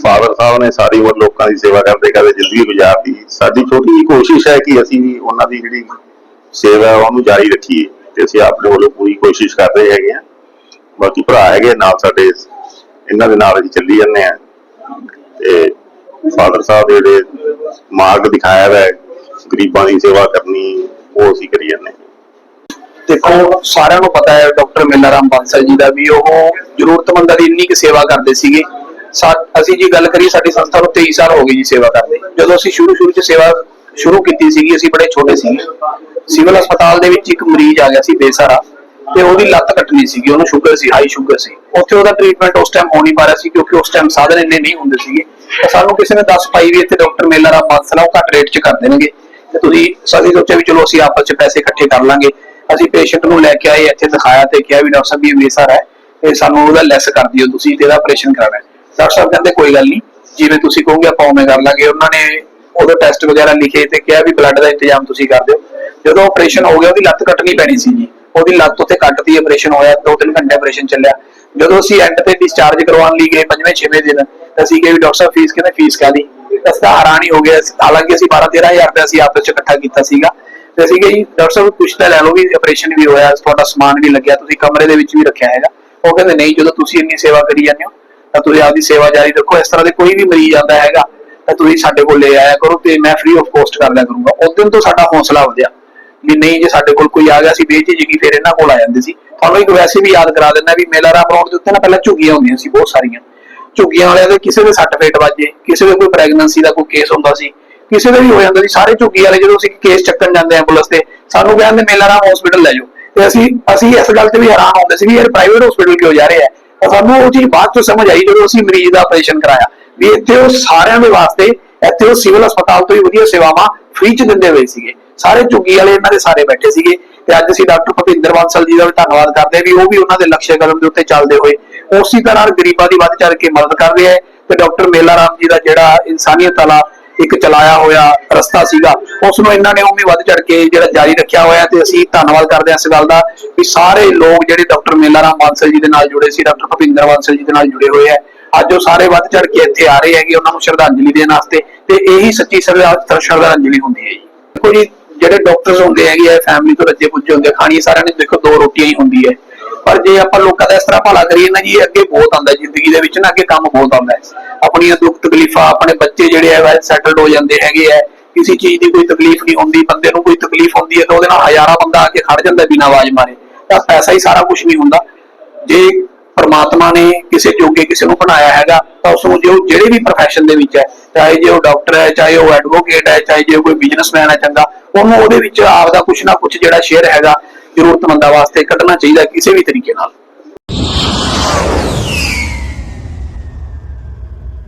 Father ਸਾਹਿਬ ਨੇ ਸਾਰੀ ਉਮਰ ਲੋਕਾਂ ਦੀ ਸੇਵਾ ਕਰਦੇ ਕਰਦੇ ਜ਼ਿੰਦਗੀ ਗੁਜ਼ਾਰਤੀ ਸਾਡੀ ਛੋਟੀ ਜਿਹੀ ਕੋਸ਼ਿਸ਼ ਹੈ ਕਿ ਅਸੀਂ ਵੀ ਉਹਨਾਂ ਦੀ ਜਿਹੜੀ ਸੇਵਾ ਉਹਨੂੰ ਜਾਰੀ ਰੱਖੀਏ ਤੇ ਅਸੀਂ ਆਪਣੇ ਵੱਲੋਂ ਪੂਰੀ ਕੋਸ਼ਿਸ਼ ਕਰ ਰਹੇ ਹੈਗੇ ਆ ਬਾਕੀ ਭਰਾ ਹੈਗੇ ਨਾਲ ਸਾਡੇ ਇਹਨਾਂ ਦੇ ਨਾਲ ਅਸੀਂ ਚੱਲੀ ਜਾਂਦੇ ਆ ਤੇ ਫਾਦਰ ਸਾਹਿਬ ਦੇ ਜਿਹੜੇ ਮਾਰਗ ਦਿਖਾਇਆ ਹੈ, ਗਰੀਬਾਂ ਦੀ ਸੇਵਾ ਕਰਨੀ, ਉਹ ਅਸੀਂ ਕਰੀ ਜਾਂਦੇ ਦੇਖੋ, ਸਾਰਿਆਂ ਨੂੰ ਪਤਾ ਹੈ ਡਾਕਟਰ ਮੇਲਾ ਰਾਮ ਬਾਂਸਲ ਜੀ ਦਾ ਵੀ ਉਹ ਜ਼ਰੂਰਤਮੰਦਾਂ ਦੀ ਇੰਨੀ ਕੁ ਸੇਵਾ ਕਰਦੇ ਸੀਗੇ। ਅਸੀਂ ਜੀ ਗੱਲ ਕਰੀਏ, ਸਾਡੀ ਸੰਸਥਾ ਨੂੰ 23 ਸਾਲ ਹੋ ਗਏ ਜੀ ਸੇਵਾ ਕਰਦੇ। ਜਦੋਂ ਅਸੀਂ ਸ਼ੁਰੂ ਸ਼ੁਰੂ ਚ ਸੇਵਾ ਸ਼ੁਰੂ ਕੀਤੀ ਸੀਗੀ, ਅਸੀਂ ਬੜੇ ਛੋਟੇ ਸੀਗੇ ਸਿਵਲ ਹਸਪਤਾਲ ਦੇ ਵਿੱਚ ਇੱਕ ਮਰੀਜ਼ ਆ ਗਿਆ ਸੀ, ਬੇਸਹਾਰਾ। ਤੇ ਉਹਦੀ ਲੱਤ ਕੱਟਣੀ ਸੀਗੀ, ਉਹਨੂੰ ਸ਼ੂਗਰ ਸੀ ਹਾਈ ਸ਼ੂਗਰ ਸੀ। ਉੱਥੇ ਉਹਦਾ ਟ੍ਰੀਟਮੈਂਟ ਉਸ ਟਾਈਮ ਹੋ ਨਹੀਂ ਪਾ ਰਿਹਾ ਸੀ, ਕਿਉਂਕਿ ਉਸ ਟਾਈਮ ਸਾਧਨ ਇੰਨੇ ਨਹੀਂ ਹੁੰਦੇ ਸੀਗੇ। ਤਾਂ ਸਾਨੂੰ ਕਿਸੇ ਨੇ ਦੱਸ ਪਾਈ ਵੀ ਇੱਥੇ ਡਾਕਟਰ ਮੇਲਾ ਰਾਮ ਬਾਂਸਲ ਉਹ ਘੱਟ ਰੇਟ 'ਚ ਕਰ ਦੇਣਗੇ। ਤੇ ਤੁਸੀਂ, ਅਸੀਂ ਸੋਚਿਆ ਵੀ ਚਲੋ, ਅਸੀਂ ਆਪਸ 'ਚ ਪੈਸੇ ਇਕੱਠੇ ਕਰ ਲਾਂਗੇ। ਅਸੀਂ ਪੇਸ਼ੈਂਟ ਨੂੰ ਲੈ ਕੇ ਆਏ, ਇੱਥੇ ਦਿਖਾਇਆ ਤੇ ਕਿਹਾ ਵੀ ਡਾਕਟਰ ਸਾਹਿਬ ਇਹ ਬੇਸਹਾਰਾ ਹੈ। ਤੇ ਸਾਨੂੰ ਉਹਦਾ ਲੈਸ ਕਰ ਦਿਓ, ਤੁਸੀਂ ਤੇ ਇਹਦਾ ਆਪਰੇਸ਼ਨ ਕਰਾਉਣਾ ਡਾਕਟਰ ਸਾਹਿਬ ਕਹਿੰਦੇ ਕੋਈ ਗੱਲ ਨਹੀਂ, ਜਿਵੇਂ ਤੁਸੀਂ ਕਹੋਗੇ ਆਪਾਂ ਉਵੇਂ ਕਰ ਲਾਂਗੇ। ਉਹਨਾਂ ਨੇ ਉਹਦੇ ਟੈਸਟ ਵਗੈਰਾ ਲਿਖੇ ਤੇ ਕਿਹਾ ਵੀ ਬਲੱਡ ਦਾ ਇੰਤਜ਼ਾਮ ਤੁਸੀਂ ਕਰ ਦਿਓ। ਜਦੋਂ ਆਪਰੇਸ਼ਨ ਹੋ ਗਿਆ, ਉਹਦੀ ਲੱਤ ਕੱਟਣੀ ਪੈਣੀ ਸੀ ਜੀ। ਉਹਦੀ ਲੱਤ ਉੱਥੇ ਕੱਟਦੀ ਆਪਰੇਸ਼ਨ ਹੋਇਆ 2-3 ਘੰਟੇ ਆਪਰੇਸ਼ਨ ਚੱਲਿਆ। ਜਦੋਂ ਅਸੀਂ ਐਂਡ ਤੇ ਡਿਸਚਾਰਜ ਕਰਵਾਉਣ ਲਈ ਗਏ ਪੰਜਵੇਂ ਛੇਵੇਂ ਦਿਨ, ਤਾਂ ਅਸੀਂ ਕਿਹਾ ਵੀ ਡਾਕਟਰ ਸਾਹਿਬ ਫੀਸ ਕਹਿੰਦੇ? ਫੀਸ ਕਾਦੀ ਅਸਦਾ ਹੈਰਾਨ ਹੀ ਹੋ ਗਿਆ ਹਾਲਾਂਕਿ ਅਸੀਂ 12-13000 ਰੁਪਏ ਅਸੀਂ ਆਪਸ ਚ ਇਕੱਠਾ ਕੀਤਾ ਸੀਗਾ। ਤੇ ਅਸੀਂ ਕਿਹਾ ਜੀ, ਡਾਕਟਰ ਸਾਹਿਬ ਕੁਛ ਤਾਂ ਲੈ ਲਓ ਵੀ ਆਪਰੇਸ਼ਨ ਵੀ ਹੋਇਆ, ਤੁਹਾਡਾ ਸਮਾਨ ਵੀ ਲੱਗਿਆ, ਤੁਸੀਂ ਕਮਰੇ ਦੇ ਵਿੱਚ ਵੀ ਰੱਖਿਆ ਹੈਗਾ। ਉਹ ਕਹਿੰਦੇ, ਨਹੀਂ, ਜਦੋਂ ਤੁਸੀਂ ਇੰਨੀ ਸੇਵਾ ਕਰੀ ਜਾਂਦੇ ਹੋ ਤਾਂ ਤੁਸੀਂ ਆਪਦੀ ਸੇਵਾ ਜਾਰੀ ਰੱਖੋ। ਇਸ ਤਰ੍ਹਾਂ ਦੇ ਕੋਈ ਵੀ ਮਰੀਜ਼ ਆਉਂਦਾ ਹੈਗਾ, ਤਾਂ ਤੁਸੀਂ ਸਾਡੇ ਕੋਲ ਲੈ ਆਇਆ ਕਰੋ ਤੇ ਮੈਂ ਫ੍ਰੀ ਆਫ ਕੋਸਟ ਕਰ ਲਿਆ ਕਰੂੰਗਾ। ਉਸ ਦਿਨ ਤੋਂ ਸਾਡਾ ਹੌਸਲਾ ਵਧਿਆ ਵੀ ਨਹੀਂ ਜੇ ਸਾਡੇ ਕੋਲ ਕੋਈ ਆ ਗਿਆ ਸੀ ਬੇਝਿਜਕੀ ਫਿਰ ਇਹਨਾਂ ਕੋਲ ਆ ਜਾਂਦੇ ਸੀ। ਤੁਹਾਨੂੰ ਇੱਕ ਵੈਸੇ ਵੀ ਯਾਦ ਕਰਾ ਦਿੰਦਾ ਵੀ ਮੇਲਾ ਰਾਮ ਰੋਡ ਦੇ ਉੱਤੇ ਨਾ ਪਹਿਲਾਂ ਝੁੱਗੀਆਂ ਹੁੰਦੀਆਂ ਸੀ, ਬਹੁਤ ਸਾਰੀਆਂ। ਝੁੱਗੀਆਂ ਵਾਲਿਆਂ ਦੇ ਕਿਸੇ ਦੇ ਸੱਟ ਫੇਟ ਵੱਜੇ ਕਿਸੇ ਦੇ ਕੋਈ ਪ੍ਰੈਗਨੈਂਸੀ ਦਾ ਕੋਈ ਕੇਸ ਹੁੰਦਾ ਸੀ, ਕਿਸੇ ਦਾ ਵੀ ਹੋ ਜਾਂਦਾ ਸੀ। ਸਾਰੇ ਝੁੱਗੀ ਵਾਲੇ ਜਦੋਂ ਅਸੀਂ ਕੇਸ ਚੱਕਣ ਜਾਂਦੇ ਐਂਬੂਲੈਂਸ ਤੇ, ਸਾਨੂੰ ਕਹਿੰਦੇ ਮੇਲਾ ਰਾਮ ਹਸਪੀਟਲ ਲੈ ਜਾਓ। ਤੇ ਅਸੀਂ ਅਸੀਂ ਇਸ ਗੱਲ ਤੇ ਵੀ ਹੈਰਾਨ ਹੁੰਦੇ ਸੀ ਵੀ ਇਹ ਪ੍ਰਾਈਵੇਟ ਹਸਪੀਟਲ ਕਿਉਂ ਜਾ ਰਹੇ ਆ? ਸਾਨੂੰ ਉਹ ਚੀਜ਼ ਬਾਅਦ ਚ ਸਮਝ ਆਈ ਜਦੋਂ ਅਸੀਂ ਮਰੀਜ਼ ਦਾ ਆਪਰੇਸ਼ਨ ਕਰਾਇਆ। ਵੀ ਇੱਥੇ ਉਹ ਸਾਰਿਆਂ ਦੇ ਵਾਸਤੇ ਇੱਥੇ ਉਹ ਸਿਵਲ ਹਸਪਤਾਲ ਤੋਂ ਹੀ ਵਧੀਆ ਸੇਵਾਵਾਂ ਫ੍ਰੀ ਚ ਦਿੰਦੇ ਹੋਏ ਸੀਗੇ। ਸਾਰੇ ਝੁੱਗੀ ਵਾਲੇ ਇਹਨਾਂ ਦੇ ਸਾਰੇ ਬੈਠੇ ਸੀਗੇ। ਤੇ ਅੱਜ ਅਸੀਂ ਡਾਕਟਰ ਭਪਿੰਦਰ ਬਾਂਸਲ ਜੀ ਦਾ ਵੀ ਧੰਨਵਾਦ ਕਰਦੇ ਹਾਂ ਵੀ ਉਹ ਵੀ ਉਹਨਾਂ ਦੇ ਲਕਸ਼ੇ ਕਦਮ ਦੇ ਉੱਤੇ ਚੱਲਦੇ ਹੋਏ ਉਸੇ ਤਰ੍ਹਾਂ ਗਰੀਬਾਂ ਦੀ ਵੱਧ ਚੜ ਕੇ ਮਦਦ ਕਰ ਰਿਹਾ ਹੈ। ਤੇ ਡਾਕਟਰ ਮੇਲਾ ਰਾਮ ਜੀ ਦਾ ਜਿਹੜਾ ਇਨਸਾਨੀਅਤ ਵਾਲਾ ਇੱਕ ਚਲਾਇਆ ਹੋਇਆ ਰਸਤਾ ਸੀਗਾ ਉਸ ਨੂੰ ਇਹਨਾਂ ਨੇ ਉਵੇਂ ਵੱਧ ਚੜ ਕੇ ਜਿਹੜਾ ਜਾਰੀ ਰੱਖਿਆ ਹੋਇਆ ਤੇ ਅਸੀਂ ਧੰਨਵਾਦ ਕਰਦੇ ਹਾਂ ਇਸ ਗੱਲ ਦਾ ਵੀ ਸਾਰੇ ਲੋਕ ਜਿਹੜੇ ਡਾਕਟਰ ਮੇਲਾ ਰਾਮ ਬਾਂਸਲ ਜੀ ਦੇ ਨਾਲ ਜੁੜੇ ਸੀ ਡਾਕਟਰ ਭਪਿੰਦਰ ਬਾਂਸਲ ਜੀ ਦੇ ਨਾਲ ਜੁੜੇ ਹੋਏ ਹੈ ਅੱਜ ਉਹ ਸਾਰੇ ਵੱਧ ਚੜ ਕੇ ਇੱਥੇ ਆ ਰਹੇ ਹੈਗੇ ਉਹਨਾਂ ਨੂੰ ਸ਼ਰਧਾਂਜਲੀ ਦੇਣ ਵਾਸਤੇ ਤੇ ਇਹੀ ਸੱਚੀ ਸ਼ਰਧਾ- ਸ਼ਰਧਾਂਜਲੀ ਹੁੰਦੀ ਹੈ ਜੀ। ਦੇਖੋ ਜੀ ਜਿਹੜੇ ਡਾਕਟਰਸ ਹੁੰਦੇ ਹੈਗੇ ਆ ਫੈਮਿਲੀ ਤੋਂ ਰੱਜੇ ਪੁੱਜੇ ਹੁੰਦੇ ਆ, ਖਾਣੀ ਸਾਰਿਆਂ ਨੇ ਦੇਖੋ ਦੋ ਰੋਟੀਆਂ ਹੀ ਹੁੰਦੀ ਹੈ। ਪਰ ਜੇ ਆਪਾਂ ਲੋਕਾਂ ਦਾ ਇਸ ਤਰ੍ਹਾਂ ਭਲਾ ਕਰੀਏ ਨਾ ਜੀ ਅੱਗੇ ਬਹੁਤ ਆਉਂਦਾ ਜ਼ਿੰਦਗੀ ਦੇ ਵਿੱਚ ਨਾ ਅੱਗੇ ਕੰਮ ਬਹੁਤ ਆਉਂਦਾ ਹੈ। ਆਪਣੀਆਂ ਦੁੱਖ ਤਕਲੀਫਾਂ, ਆਪਣੇ ਬੱਚੇ ਜਿਹੜੇ ਆ ਵੈਲ ਸੈਟਲਡ ਹੋ ਜਾਂਦੇ ਹੈਗੇ ਆ। ਕਿਸੇ ਚੀਜ਼ ਦੀ ਕੋਈ ਤਕਲੀਫ ਨਹੀਂ ਹੁੰਦੀ, ਬੰਦੇ ਨੂੰ ਕੋਈ ਤਕਲੀਫ ਹੁੰਦੀ ਹੈ ਤਾਂ ਉਹਦੇ ਨਾਲ ਹਜ਼ਾਰਾਂ ਬੰਦਾ ਆ ਕੇ ਖੜ ਜਾਂਦਾ ਬਿਨਾਂ ਆਵਾਜ਼ ਮਾਰੇ। ਤਾਂ ਪੈਸਾ ਹੀ ਸਾਰਾ ਕੁਝ ਨਹੀਂ ਹੁੰਦਾ। ਜੇ ਪਰਮਾਤਮਾ ਨੇ ਕਿਸੇ ਜੋਗੇ ਕਿਸੇ ਨੂੰ ਬਣਾਇਆ ਹੈਗਾ, ਤਾਂ ਉਸ ਨੂੰ ਜੋ ਜਿਹੜੇ ਵੀ ਪ੍ਰੋਫੈਸ਼ਨ ਦੇ ਵਿੱਚ ਹੈ, ਚਾਹੇ ਜੇ ਉਹ ਡਾਕਟਰ ਹੈ, ਚਾਹੇ ਉਹ ਐਡਵੋਕੇਟ ਹੈ, ਚਾਹੇ ਜੇ ਕੋਈ ਬਿਜ਼ਨਸਮੈਨ ਹੈ ਚੰਗਾ, ਉਹਨੂੰ ਉਹਦੇ ਵਿੱਚ ਆਪਦਾ ਕੁਝ ਨਾ ਕੁਝ ਜਿਹੜਾ ਸ਼ੇਅਰ ਹੈਗਾ ਜ਼ਰੂਰਤਮੰਦਾਂ ਵਾਸਤੇ ਕੱਢਣਾ ਚਾਹੀਦਾ ਕਿਸੇ ਵੀ ਤਰੀਕੇ ਨਾਲ।